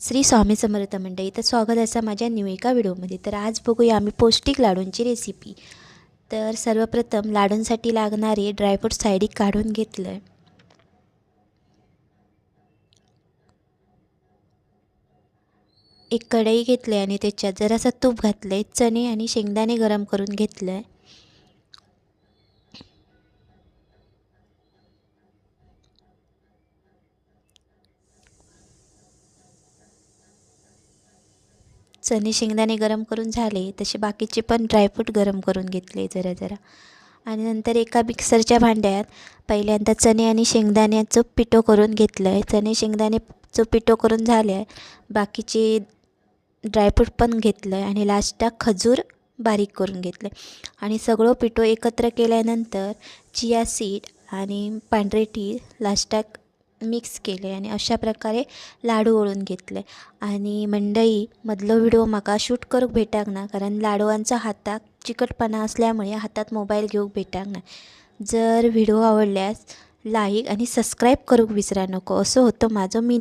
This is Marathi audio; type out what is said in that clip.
श्री स्वामी समर्थ मंडळी तर स्वागत असा माझ्या न्यू एका व्हिडिओमध्ये. तर आज बघूया आम्ही पौष्टिक लाडूंची रेसिपी तर सर्वप्रथम लाडूंसाठी लागणारे ड्रायफ्रूट साईडिक काढून घेतलं आहे एक कढई घेतली आणि त्याच्यात जरासा तूप घातलं आहे चणे आणि शेंगदाणे गरम करून घेतलं आहे चणे शेंगदाणे गरम करून झाले तसे बाकीचे पण ड्रायफ्रूट गरम करून घेतले जरा जरा. आणि नंतर एका मिक्सरच्या भांड्यात पहिल्यांदा चणे आणि शेंगदाण्याचं पिठो करून घेतलं आहे चणे शेंगदाणेचं पिठो करून झालं आहे बाकीचे ड्रायफ्रूट पण घेतलं आहे आणि लास्टात खजूर बारीक करून घेतलं आहे आणि सगळं पिठो एकत्र केल्यानंतर चिया सीड आणि पांढरे टी लास्टाक मिक्स केले आणि अशा प्रकारे लाडू वळून घेतले. आणि मंडई मधलो व्हिडिओ म्हाका शूट करूक भेटाक ना कारण लाडवांचा हाताक चिकटपणा असल्यामुळे हातात मोबाईल घेऊक भेटाक ना. जर व्हिडिओ आवडल्यास लाईक आणि सबस्क्राईब करूक विसरा नको. असं होतं माझं मी